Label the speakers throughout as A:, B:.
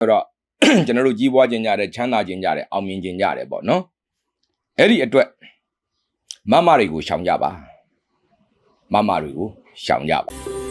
A: ဆိုတော့ကျွန်တော်တို့ကြီးပွားခြင်းကြတယ်ချမ်းသာခြင်းကြတယ်အောင်မြင်ခြင်းကြတယ်ပေါ့နော်အဲ့ဒီအတွက်မမတွေကိုရှောင်ကြပါမမတွေကိုရှောင်ကြပါ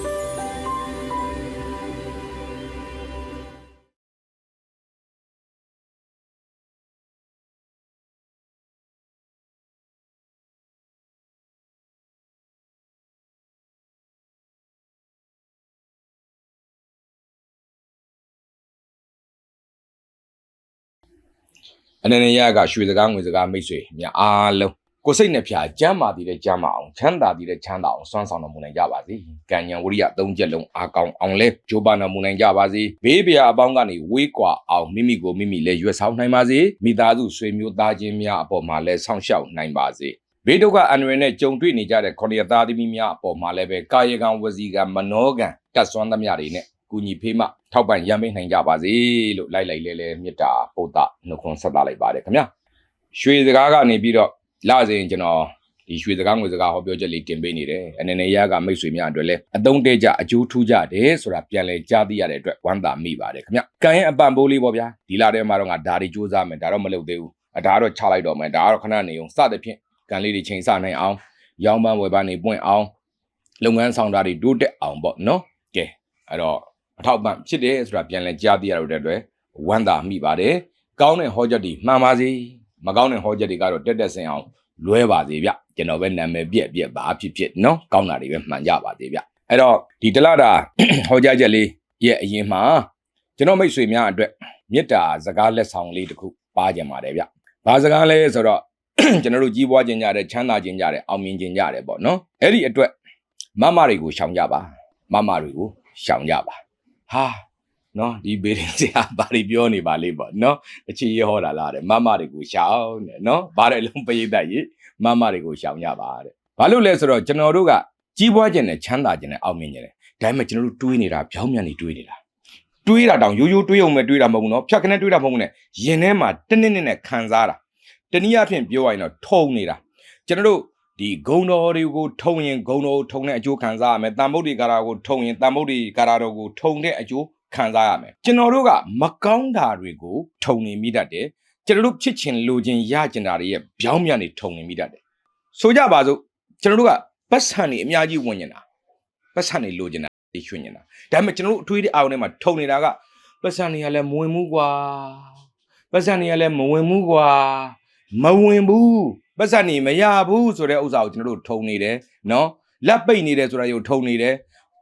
A: အနေနဲ့ရကရွှေစကားငွေစကားမိတ်ဆွေများအားလုံးကိုယ်စိတ်နဲ့ဖြာကျမ်းမာတည်တဲ့ကျမ်းမာအောင်ချမ်းသာတည်တဲ့ချမ်းသာအောင်စွမ်းဆောင်တော်မူနိုင်ကြပါစေ။ကံဉဏ်ဝရိယသုံးချက်လုံးအားကောင်းအောင်လဲကြိုးပမ်းတော်မူနိုင်ကြပါစေ။ဘေးပြာအပေါင်းကနေဝေးကွာအောင်မိမိကိုမိမိလည်းရွတ်ဆောင်နိုင်ပါစေ။မိသားစုဆွေမျိုးသားချင်းများအပေါ်မှာလည်းဆောင်းရှောက်နိုင်ပါစေ။ဘေးဒုက္ခအန္တရာယ်နဲ့ကြုံတွေ့နေကြတဲ့ခொနရသားသမီးများအပေါ်မှာလည်းပဲကာယကံဝစီကံမနောကံတတ်ဆွမ်းသမျှတွေနဲ့ ကုညီဖေးမထောက်ပံ့ရမ်းပေးနိုင်ကြပါစေလို့လိုက်လိုက်လဲလဲမေတ္တာပုဒ်တာနှုတ်ခွန်းဆက်သလိုက်ပါတယ်ခင်ဗျာရွှေစကားကနေပြီးတော့လာစဉ်ကျွန်တော်ဒီရွှေစကားငွေစကားဟောပြောချက်လေးတင်ပေးနေတယ်အနေနဲ့ရကမိတ်ဆွေများအတွက်လည်းအသုံးတဲကြအကျိုးထူးကြတယ်ဆိုတာပြန်လဲကြားသိရတဲ့အတွက်ဝမ်းသာမိပါတယ်ခင်ဗျကံရဲ့အပံပိုးလေးပေါ့ဗျာဒီလာထဲမှာတော့ငါဒါတွေစူးစမ်းမယ်ဒါတော့မလုပ်သေးဘူးအဒါတော့ချလိုက်တော့မယ်ဒါကတော့ခဏနေအောင်စသဖြင့်ကံလေးတွေချိန်ဆနိုင်အောင်ရောင်းပန်းဝယ်ပန်းနေပွင့်အောင်လုပ်ငန်းဆောင်တာတွေတိုးတက်အောင်ပေါ့နော်ကဲအဲ့တော့ အထောက်ပံ့ဖြစ်တယ်ဆိုတာပြန်လဲကြားသိရတဲ့အတွက်ဝမ်းသာမိပါတယ်ကောင်းတဲ့ဟောချက်တွေမှန်ပါစေမကောင်းတဲ့ဟောချက်တွေကတော့တက်တက်ဆင်အောင်လွဲပါစေဗျကျွန်တော်ပဲနာမည်ပြက်ပြက်ပါဖြစ်ဖြစ်နော်ကောင်းတာတွေပဲမှန်ကြပါစေဗျအဲ့တော့ဒီတလတာဟောကြားချက်လေးရဲ့အရင်မှာကျွန်တော်မိတ်ဆွေများအတွက်မေတ္တာစကားလက်ဆောင်လေးတစ်ခုပါကြပါတယ်ဗျဘာစကားလဲဆိုတော့ကျွန်တော်တို့ကြီးပွားခြင်းကြတယ်ချမ်းသာခြင်းကြတယ်အောင်မြင်ခြင်းကြတယ်ပေါ့နော်အဲ့ဒီအတွက်မမတွေကိုရှောင်ကြပါမမတွေကိုရှောင်ကြပါ ဟာနော်ဒီဘေးရင်စရာဘာတွေပြောနေပါလိမ့်ပေါ့နော်အချီရဟောတာလားတဲ့မမတွေကိုရှောင်တဲ့နော်ဘာတဲ့လုံးပရိသတ်ကြီးမမတွေကိုရှောင်ကြပါတဲ့ဘာလို့လဲဆိုတော့ကျွန်တော်တို့ကကြီးပွားခြင်းနဲ့ချမ်းသာခြင်းနဲ့အောင်မြင်ခြင်းနဲ့ဒါပေမဲ့ကျွန်တော်တို့တွေးနေတာပြောင်းမြန်နေတွေးနေတာတွေးတာတောင်ရိုးရိုးတွေးအောင်ပဲတွေးတာမဟုတ်ဘူးနော်ဖြတ်ခနဲ့တွေးတာမဟုတ်ဘူးနဲ့ရင်ထဲမှာတနစ်နစ်နဲ့ခံစားတာတနည်းအားဖြင့်ပြောရရင်တော့ထုံနေတာကျွန်တော်တို့ ဒီဂုံတော်တွေကိုထုံရင်ဂုံတော်ကိုထုံတဲ့အကျိုးခံစားရမယ်တန်ဗုဒ္ဓေကာရာကိုထုံရင်တန်ဗုဒ္ဓေကာရာတော်ကိုထုံတဲ့အကျိုးခံစားရမယ်ကျွန်တော်တို့ကမကောင်းတာတွေကိုထုံနေမိတတ်တယ်ကျွန်တော်တို့ဖြစ်ချင်လိုချင်ရချင်တာတွေရဲ့ပြောင်းမြန်နေထုံနေမိတတ်တယ်ဆိုကြပါစို့ကျွန်တော်တို့ကပတ်စံနေအများကြီးဝင်နေတာပတ်စံနေလိုချင်တာတွေရွှင်နေတာဒါပေမဲ့ကျွန်တော်တို့အထွေးတဲ့အာရုံထဲမှာထုံနေတာကပတ်စံနေကလည်းမဝင်ဘူးကွာပတ်စံနေကလည်းမဝင်ဘူးကွာမဝင်ဘူး ပတ်စံနေမရဘူးဆိုတဲ့ဥစ္စာကိုကျွန်တော်တို့ထုံနေတယ်နော်လက်ပိတ်နေတယ်ဆိုတာကိုထုံနေတယ်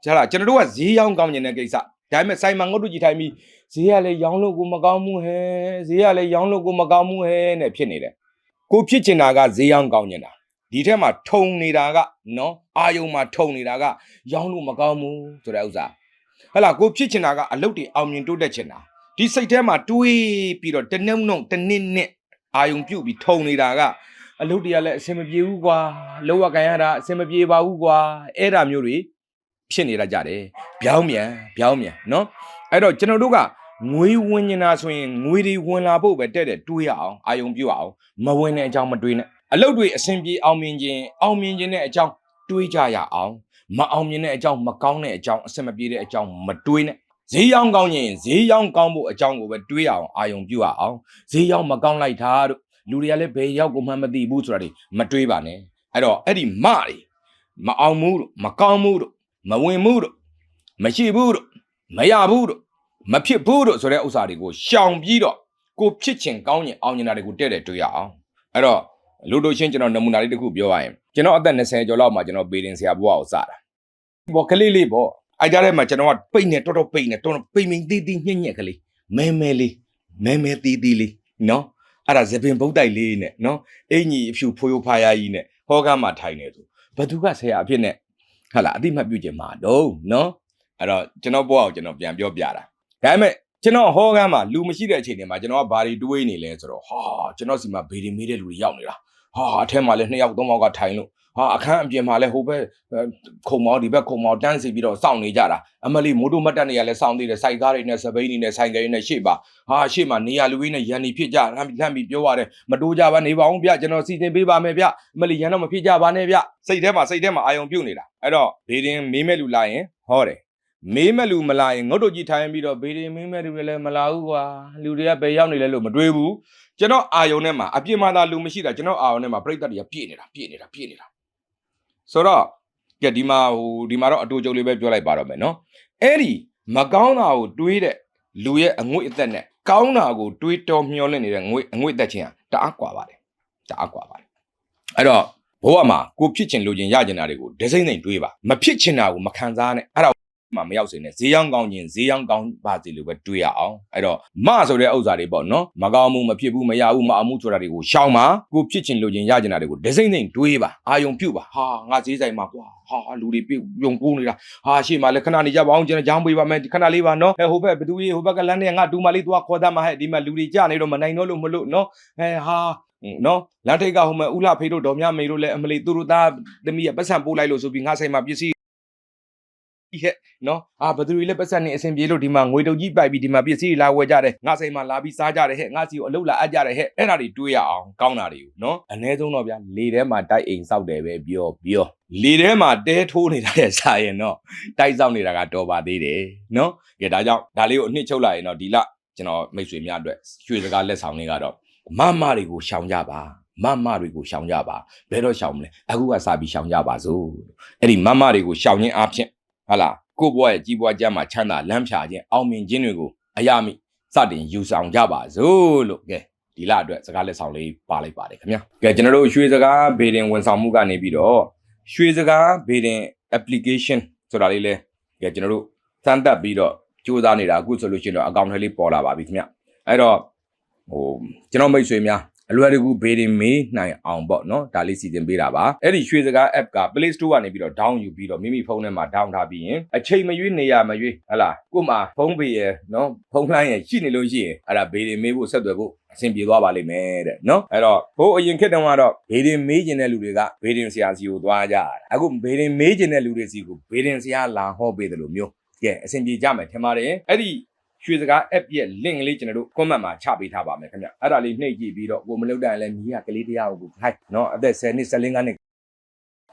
A: ကျလားကျွန်တော်တို့ကဈေးရောင်းကောင်းနေတဲ့ကိစ္စဒါပေမဲ့စိုင်မန်ငုတ်တူကြီးထိုင်ပြီးဈေးကလည်းရောင်းလို့ကိုမကောင်းဘူးဟဲ့ဈေးကလည်းရောင်းလို့ကိုမကောင်းဘူးဟဲ့နဲ့ဖြစ်နေတယ်ကိုဖြစ်ချင်တာကဈေးရောင်းကောင်းနေတာဒီထက်မှာထုံနေတာကနော်အာယုံမှာထုံနေတာကရောင်းလို့မကောင်းဘူးဆိုတဲ့ဥစ္စာဟဲ့လားကိုဖြစ်ချင်တာကအလုပ်တွေအောင်မြင်တိုးတက်ချင်တာဒီစိတ်ထဲမှာတွေးပြီးတော့တနှုံနှုံတနစ်နဲ့အာယုံပြုတ်ပြီးထုံနေတာက အလုပ်တွေကလည်းအဆင်မပြေဘူးကွာလောကကန်ရတာအဆင်မပြေပါဘူးကွာအဲ့ဒါမျိုးတွေဖြစ်နေရကြတယ်ဗျောင်းမြန်ဗျောင်းမြန်နော်အဲ့တော့ကျွန်တော်တို့ကငွေဝင်နေတာဆိုရင်ငွေတွေဝင်လာဖို့ပဲတဲ့တဲ့တွေးရအောင်အာယုံပြုတ်အောင်မဝင်တဲ့အကြောင်းမတွေးနဲ့အလုပ်တွေအဆင်ပြေအောင်မြင်ခြင်းအောင်မြင်ခြင်းတဲ့အကြောင်းတွေးကြရအောင်မအောင်မြင်တဲ့အကြောင်းမကောင်းတဲ့အကြောင်းအဆင်မပြေတဲ့အကြောင်းမတွေးနဲ့ဈေးရောင်းကောင်းရင်ဈေးရောင်းကောင်းဖို့အကြောင်းကိုပဲတွေးရအောင်အာယုံပြုတ်ရအောင်ဈေးရောင်းမကောင်းလိုက်တာတို့ လူတွေကလည်းဘယ်ရောက်ကိုမှမသိဘူးဆိုတာတွေမတွေးပါနဲ့အဲ့တော့အဲ့ဒီမတွေမအောင်မှုတို့မကောင်းမှုတို့မဝင်မှုတို့မရှိဘူးတို့မရဘူးတို့မဖြစ်ဘူးတို့ဆိုတဲ့ဥစ္စာတွေကိုရှောင်ပြီးတော့ကိုဖြစ်ချင်ကောင်းရင်အောင်မြင်တာတွေကိုတဲ့တဲ့တွေးရအောင်အဲ့တော့လူတို့ချင်းကျွန်တော်နမူနာလေးတစ်ခုပြောရရင်ကျွန်တော်အသက်20ကျော်လောက်မှာကျွန်တော်ပေတင်ဆရာဘွားကိုစတာဘောကလေးလေးပေါ့အဲ့ကြားထဲမှာကျွန်တော်ကပိတ်နေတော်တော်ပိတ်နေတော်တော်ပိတ်မိန်သေးသေးညက်ညက်ကလေးမဲမဲလေးမဲမဲသေးသေးလေးနော် အဲ့ဒါဇပင်ဗုဒ္ဓိုက်လေးနဲ့နော်အင်ကြီးအဖြူဖိုးရိုးဖားရကြီးနဲ့ဟောကားမှာထိုင်နေသူဘသူကဆရာအဖြစ်နဲ့ဟာလာအတိမတ်ပြုခြင်းမှာတော့နော်အဲ့တော့ကျွန်တော်ဘွားကိုကျွန်တော်ပြန်ပြောပြတာဒါပေမဲ့ ကျွန်တော်ဟောကားမှာလူမရှိတဲ့အချိန်တွေမှာကျွန်တော်ကဘာတွေတွေးနေလဲဆိုတော့ဟာကျွန်တော်စီမှာဘေးတွေမေးတဲ့လူတွေရောက်နေတာဟာအထက်မှာလည်းနှစ်ယောက်သုံးယောက်ကထိုင်လို့ဟာအခန်းအပြင်မှာလည်းဟိုဘက်ခုံမောဒီဘက်ခုံမောတန်းစီပြီးတော့စောင့်နေကြတာအမလီမိုးတို့မတ်တက်နေရလဲစောင့်သေးတယ်စိုက်ကားတွေနဲ့စပိန်တွေနဲ့ဆိုင်ကယ်တွေနဲ့ရှေ့ပါဟာရှေ့မှာနေရလူကြီးနဲ့ရန်နီဖြစ်ကြလှမ်းပြီးလှမ်းပြီးပြောရတယ်မတိုးကြပါနေပါအောင်ဗျကျွန်တော်စီစဉ်ပေးပါမယ်ဗျအမလီရန်တော့မဖြစ်ကြပါနဲ့ဗျစိတ်ထဲမှာစိတ်ထဲမှာအာယုံပြုတ်နေတာအဲ့တော့ဘေးရင်မေးမဲ့လူလာရင်ဟောတယ် မေးမဲ့လူမလာရင်ငုတ်တို့ကြီးထိုင်ပြီးတော့ဘေးတွေမေးမဲ့လူတွေလည်းမလာဘူးကွာလူတွေကဘယ်ရောက်နေလဲလို့မတွေးဘူးကျွန်တော်အာယုံထဲမှာအပြစ်မှသာလူမရှိတာကျွန်တော်အာယုံထဲမှာပြိတ္တတွေကပြည့်နေတာပြည့်နေတာပြည့်နေတာဆိုတော့ကြက်ဒီမှာဟိုဒီမှာတော့အတူကြုံလေးပဲပြောလိုက်ပါတော့မယ်နော်အဲ့ဒီမကောင်းတာကိုတွေးတဲ့လူရဲ့အငွေ့အသက်နဲ့ကောင်းတာကိုတွေးတော်မျှော်လင့်နေတဲ့ငွေအငွေ့အသက်ချင်းကတအားကွာပါတယ်တအားကွာပါတယ်အဲ့တော့ဘဝမှာကိုဖြစ်ချင်လိုချင်ရချင်တာတွေကိုဒစိမ့်စိမ့်တွေးပါမဖြစ်ချင်တာကိုမခံစားနဲ့အဲ့ဒါ မှမရောက်စေနဲ့ဈေးရောက်ကောင်းခြင်းဈေးရောက်ကောင်းပါစေလို့ပဲတွေးရအောင်အဲ့တော့မဆိုတဲ့ဥစ္စာတွေပေါ့နော်မကောင်းမှုမဖြစ်ဘူးမရဘူးမအောင်မှုဆိုတာတွေကိုရှောင်ပါကိုဖြစ်ချင်လိုချင်ရချင်တာတွေကိုဒစိမ့်စိမ့်တွေးပါအာယုံပြုတ်ပါဟာငါဈေးဆိုင်မှာကွာဟာလူတွေပြုံကူးနေတာဟာရှေ့မှာလည်းခဏနေကြပါအောင်ကျွန်တော်ကြောင်းပေးပါမယ်ခဏလေးပါနော်အဲဟိုဘက်ဘသူကြီးဟိုဘက်ကလမ်းနဲ့ငါဒူမလေးသွားခေါ်တတ်မှာဟဲ့ဒီမှာလူတွေကြနေတော့မနိုင်တော့လို့မလို့နော်အဲဟာနော်လမ်းထိပ်ကဟိုမှာဥလှဖေးတို့ဒေါ်မြမေတို့လည်းအမလီသူတို့သားသမီးရပတ်စံပို့လိုက်လို့ဆိုပြီးငါဆိုင်မှာပစ္စည်း ဟဲ့နော်အာဘသူတွေလည်းပတ်စံနေအဆင်ပြေလို့ဒီမှာငွေတုပ်ကြီးပိုက်ပြီးဒီမှာပစ္စည်းတွေလာဝယ်ကြတယ်ငါဆိုင်မှာလာပြီးစားကြတယ်ဟဲ့ငါစီကိုအလုပ်လာအပ်ကြတယ်ဟဲ့အဲ့ဒါတွေတွေးရအောင်ကောင်းတာတွေကိုနော်အ ਨੇ ဆုံးတော့ဗျာလေထဲမှာတိုက်အိမ်စောက်တယ်ပဲပြောပြောလေထဲမှာတဲထိုးနေတာတဲ့စားရင်တော့တိုက်စောက်နေတာကတော်ပါသေးတယ်နော်ကဲဒါကြောင့်ဒါလေးကိုအနှစ်ချုပ်လိုက်ရင်တော့ဒီလကျွန်တော်မိတ်ဆွေများအတွက်ရွှေစကားလက်ဆောင်တွေကတော့မမတွေကိုရှောင်ကြပါမမတွေကိုရှောင်ကြပါဘယ်တော့ရှောင်မလဲအခုကစာပြီးရှောင်ကြပါစို့အဲ့ဒီမမတွေကိုရှောင်ခြင်းအပြင် ဟာလားကိုယ့်ဘဝရဲ့ကြီးပွားကြမှာချမ်းသာလမ်းဖြာခြင်းအောင်မြင်ခြင်းတွေကိုအယမိစတင်ယူဆောင်ကြပါစို့လို့ကဲဒီလအတွက်စကားလက်ဆောင်လေးပါလိုက်ပါတယ်ခင်ဗျာကဲကျွန်တော်တို့ရွှေစကားဘေဒင်ဝန်ဆောင်မှုကနေပြီးတော့ရွှေစကားဘေဒင် application ဆိုတာလေးလဲကဲကျွန်တော်တို့စမ်းသပ်ပြီးတော့စူးစမ်းနေတာအခုဆိုလို့ရှိရင်တော့အကောင့်ထဲလေးပေါ်လာပါပြီခင်ဗျအဲ့တော့ဟိုကျွန်တော်မိတ်ဆွေများ အလွယ်တကူဘေးရင်မေးနိုင်အောင်ပေါ့နော်ဒါလေးစီစဉ်ပေးတာပါအဲ့ဒီရွှေစကား app က Play Store ကနေပြီးတော့ down ယူပြီးတော့မိမိဖုန်းထဲမှာ down ထားပြီးရင်အချိန်မရွေးနေရမရွေးဟလာကို့မှာဖုန်းပေရယ်နော်ဖုန်းလိုင်းရယ်ရှိနေလို့ရှိရင်အဲ့ဒါဘေးရင်မေးဖို့ဆက်သွယ်ဖို့အဆင်ပြေသွားပါလိမ့်မယ်တဲ့နော်အဲ့တော့ဟိုအရင်ခေတ်တုန်းကတော့ဘေးရင်မေးကျင်တဲ့လူတွေကဘေးရင်ဆရာစီကိုသွားကြတာအခုဘေးရင်မေးကျင်တဲ့လူတွေစီကိုဘေးရင်ဆရာလာဟောပေးတယ်လို့မျိုးကဲအဆင်ပြေကြမယ်ထင်ပါတယ်အဲ့ဒီ ရွှေစကား app ရဲ့ link လေးကျွန်တော်တို့ comment မှာချပေးထားပါမယ်ခင်ဗျအဲ့ဒါလေးနှိပ်ကြည့်ပြီးတော့ကိုမလုပ်တိုင်းလည်းမြည်ရကလေးတရားကိုဟိုက်နော်အသက်10နှစ်15နှစ်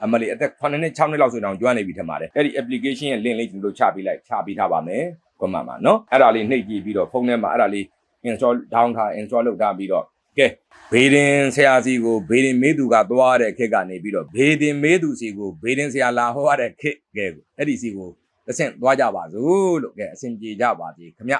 A: အမလီအသက်9နှစ်6နှစ်လောက်ဆိုတော့ကျွမ်းနေပြီထင်ပါတယ်အဲ့ဒီ application ရဲ့ link လေးကျွန်တော်တို့ချပေးလိုက်ချပေးထားပါမယ် comment မှာနော်အဲ့ဒါလေးနှိပ်ကြည့်ပြီးတော့ဖုန်းထဲမှာအဲ့ဒါလေး install down ထား install လုပ်ထားပြီးတော့ကဲဘေးရင်ဆရာစီကိုဘေးရင်မေးသူကသွားတဲ့ခက်ကနေပြီးတော့ဘေးရင်မေးသူစီကိုဘေးရင်ဆရာလာဟောရတဲ့ခက်ကဲအဲ့ဒီစီကို တစ်ဆင့်သွားကြပါစို့လို့ကဲအဆင်ပြေကြပါစေခင်ဗျ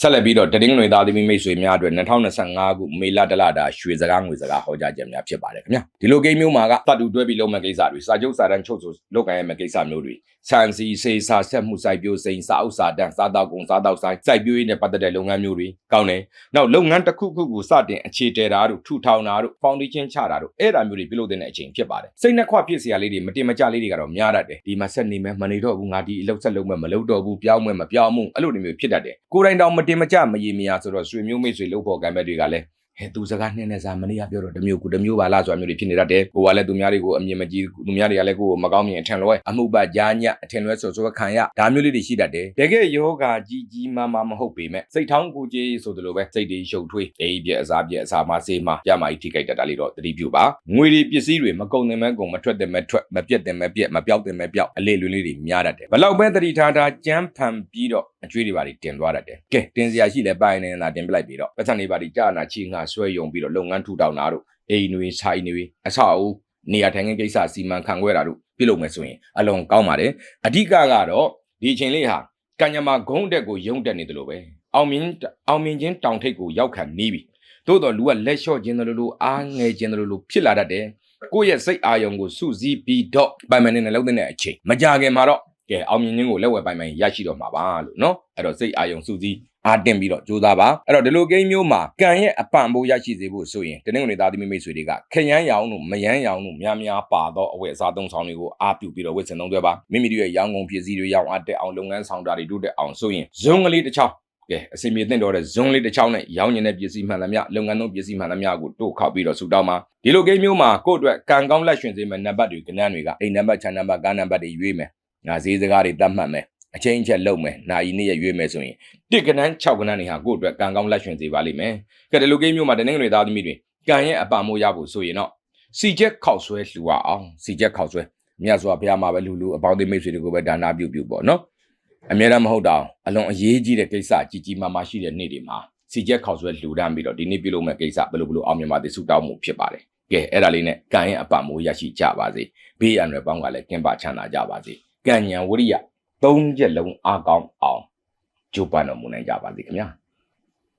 A: ဆက်လက်ပြီးတော့တရင်ငွေသားသမီးမိတ်ဆွေများအတွက်2025ခုမေလတလတာရွှေစကားငွေစကားဟောကြားခြင်းများဖြစ်ပါတယ်ခင်ဗျာဒီလိုကိန်းမျိုးမှာကတတ်တူတွဲပြီးလုပ်မဲ့ကိစ္စတွေစာချုပ်စာတမ်းချုပ်ဆိုလုပ်ကိုင်ရမယ့်ကိစ္စမျိုးတွေဆန်စီစေးစာဆက်မှုစိုက်ပျိုးစိန်စာအုပ်စာတမ်းစားတောက်ကုန်စားတောက်ဆိုင်စိုက်ပျိုးရေးနဲ့ပတ်သက်တဲ့လုပ်ငန်းမျိုးတွေကောင်းတယ်နောက်လုပ်ငန်းတစ်ခုခုကိုစတင်အခြေတည်တာတို့ထူထောင်တာတို့ foundation ချတာတို့အဲ့ဒါမျိုးတွေပြုလုပ်တဲ့အချိန်ဖြစ်ပါတယ်စိတ်နှက်ခွဖြစ်စရာလေးတွေမတင်မကြလေးတွေကတော့များတတ်တယ်ဒီမှာဆက်နေမယ်မနေတော့ဘူးငါဒီအလုပ်ဆက်လုပ်မယ်မလုပ်တော့ဘူးပြောင်းမယ်မပြောင်းမှုအဲ့လိုတွေမျိုးဖြစ်တတ်တယ်ကိုယ်တိုင်တောင်မတင်မကြမရေမရာဆိုတော့ဆွေမျိုးမိတ်ဆွေလုပ်ဖို့ကံမဲ့တွေကလည်းဟဲ့သူစကားနဲ့နဲ့စားမနေ့ကပြောတော့တမျိုးကူတမျိုးပါလားဆိုတာမျိုးတွေဖြစ်နေတတ်တယ်ကိုကလည်းသူများတွေကိုအမြင်မကြည့်သူများတွေကလည်းကိုကိုမကောင်းမြင်အထင်လွဲအမှုပကြားညအထင်လွဲဆိုဆိုခံရဒါမျိုးလေးတွေရှိတတ်တယ်တကယ်ယောဂကြီးကြီးမားမားမဟုတ်ပေမဲ့စိတ်ထောင်းကိုကြီးဆိုသလိုပဲစိတ်တွေရှုပ်ထွေးအေးပြက်အစားပြက်အစားမဆေးမပြမကြီးထိခိုက်တတ်တာလေးတော့သတိပြုပါငွေတွေပစ္စည်းတွေမကုန်တယ်မဲကုန်မထွက်တယ်မဲထွက်မပြက်တယ်မဲပြက်မပြောက်တယ်မဲပြောက်အလေးလွန်းလေးတွေများတတ်တယ်ဘလောက်ပဲသတိထားထားကြမ်းဖန်ပြီးတော့ အကျွေးတွေပါတင်သွားတတ်တယ်ကဲတင်စရာရှိလဲပိုင်းနေတာတင်ပြလိုက်ပြီးတော့ပတ်စံတွေပါကြာနာချီငါဆွဲယုံပြီးတော့လုပ်ငန်းထူထောင်တာတို့အိမ်တွေဆိုင်တွေအဆောက်အဦနေရာထိုင်ခင်းကိစ္စစီမံခန့်ခွဲတာတို့ပြုလုပ်မယ်ဆိုရင်အလုံးကောင်းပါတယ်အဓိကကတော့ဒီအချိန်လေးဟာကံညမဂုံးတက်ကိုယုံတက်နေတယ်လို့ပဲအောင်မြင်အောင်မြင်ခြင်းတောင်ထိပ်ကိုရောက်ခံနေပြီသို့တော်လူကလက်လျှော့ခြင်းတယ်လို့အားငယ်ခြင်းတယ်လို့ဖြစ်လာတတ်တယ်ကိုယ့်ရဲ့စိတ်အာယုံကိုစုစည်းပြီးတော့ပိုင်မန်နဲ့လုံးတဲ့အချိန်မကြခင်မှာတော့ ကဲအောင်မြင်ခြင်းကိုလက်ဝဲပိုင်ပိုင်ရရှိတော့မှာပါလို့နော်အဲ့တော့စိတ်အာယုံစုစည်းအားတင်ပြီးတော့ကြိုးစားပါအဲ့တော့ဒီလိုကိန်းမျိုးမှာကံရဲ့အပံ့ဖို့ရရှိစေဖို့ဆိုရင်တနင်္ဂနွေသားသမီးမိတ်ဆွေတွေကခရမ်းရောင်တို့မယမ်းရောင်တို့များများပါတော့အဝယ်အစားသုံးဆောင်တွေကိုအားပြုပြီးတော့ဝတ်ဆင်သုံးသွဲပါမိမိတို့ရဲ့ရောင်းကုန်ပစ္စည်းတွေရောင်းအားတက်အောင်လုပ်ငန်းဆောင်တာတွေတို့တက်အောင်ဆိုရင်ဇွန်ကလေးတစ်ချောင်းကဲအစီအမြေသင့်တော်တဲ့ဇွန်လေးတစ်ချောင်းနဲ့ရောင်းကျင်တဲ့ပစ္စည်းမှန်သမျှလုပ်ငန်းသုံးပစ္စည်းမှန်သမျှကိုတို့ခောက်ပြီးတော့ဆူတောင်းပါဒီလိုကိန်းမျိုးမှာကိုယ့်အတွက်ကံကောင်းလက်ရှင်စေမယ့်နံပါတ်တွေကဏ္ဍတွေကအိမ်နံပါတ်ခြံနံပါတ်ကားနံပါတ်တွေရွေးမယ် ငါဈေးစကားတွေတတ်မှတ်မယ်အချင်းချက်လုံမယ်နာယီနေ့ရက်ရွေးမယ်ဆိုရင်တစ်ကနန်း6ကနန်းနေဟာကိုယ့်အတွက်ကံကောင်းလက်ရွှင်စေပါလိမ့်မယ်ကဲဒီလိုကိမျိုးမှာတနင်္ဂနွေသားသမီးတွေကံရဲ့အပံမိုးရဖို့ဆိုရင်တော့စီချက်ခောက်ဆွဲလှူရအောင်စီချက်ခောက်ဆွဲမြတ်စွာဘုရားမှာပဲလှူလှူအပေါင်းအသင်းမိတ်ဆွေတွေကိုပဲဒါနာပြုပြုပေါ့နော်အများအားမဟုတ်တော့အလွန်အရေးကြီးတဲ့ကိစ္စကြီးကြီးမားမားရှိတဲ့နေ့တွေမှာစီချက်ခောက်ဆွဲလှူဒန်းပြီးတော့ဒီနေ့ပြုလုပ်မဲ့ကိစ္စဘယ်လိုဘယ်လိုအောင်မြင်ပါသည်ဆုတောင်းမှုဖြစ်ပါတယ်ကဲအဲ့ဒါလေးနဲ့ကံရဲ့အပံမိုးရရှိကြပါစေဘေးရန်တွေပေါင်းကလည်းကင်းပါချမ်းသာကြပါစေ ကံဉဏ်ဝရိယသုံးချက်လုံးအားကောင်းအောင်ကြိုးပမ်းတော်မူနိုင်ကြပါစေခင်ဗျာ